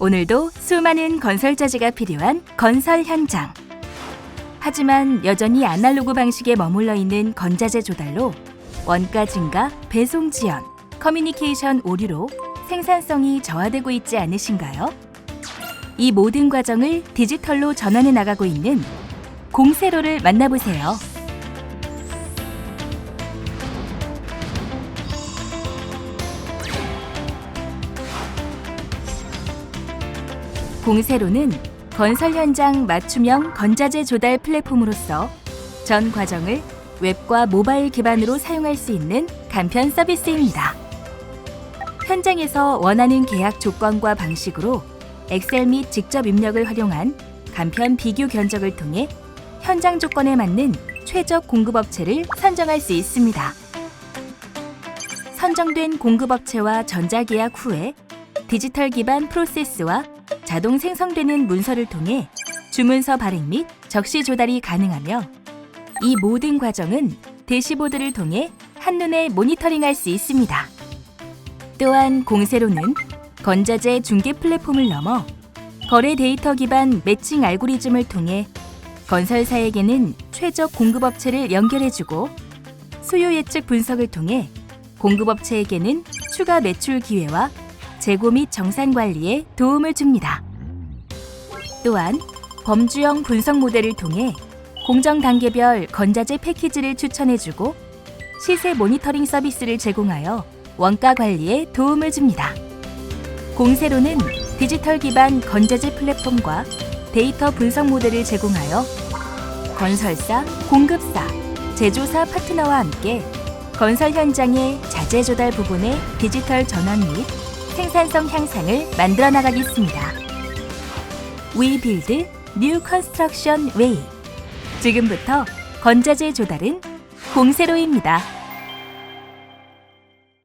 오늘도 수많은 건설자재가 필요한 건설 현장. 하지만 여전히 아날로그 방식에 머물러 있는 건자재 조달로 원가 증가, 배송 지연, 커뮤니케이션 오류로 생산성이 저하되고 있지 않으신가요? 이 모든 과정을 디지털로 전환해 나가고 있는 공세로를 만나보세요. 공세로는 건설 현장 맞춤형 건자재 조달 플랫폼으로서 전 과정을 웹과 모바일 기반으로 사용할 수 있는 간편 서비스입니다. 현장에서 원하는 계약 조건과 방식으로 엑셀 및 직접 입력을 활용한 간편 비교 견적을 통해 현장 조건에 맞는 최적 공급업체를 선정할 수 있습니다. 선정된 공급업체와 전자계약 후에 디지털 기반 프로세스와 자동 생성되는 문서를 통해 주문서 발행 및 적시 조달이 가능하며 이 모든 과정은 대시보드를 통해 한눈에 모니터링할 수 있습니다. 또한 공세로는 건자재 중개 플랫폼을 넘어 거래 데이터 기반 매칭 알고리즘을 통해 건설사에게는 최적 공급업체를 연결해주고 수요 예측 분석을 통해 공급업체에게는 추가 매출 기회와 재고 및 정산 관리에 도움을 줍니다. 또한 범주형 분석 모델을 통해 공정 단계별 건자재 패키지를 추천해주고 시세 모니터링 서비스를 제공하여 원가 관리에 도움을 줍니다. 공세로는 디지털 기반 건자재 플랫폼과 데이터 분석 모델을 제공하여 건설사, 공급사, 제조사 파트너와 함께 건설 현장의 자재 조달 부분의 디지털 전환 및 생산성 향상을 만들어 나가겠습니다. We build new construction way. 지금부터 건자재 조달은 공세로입니다.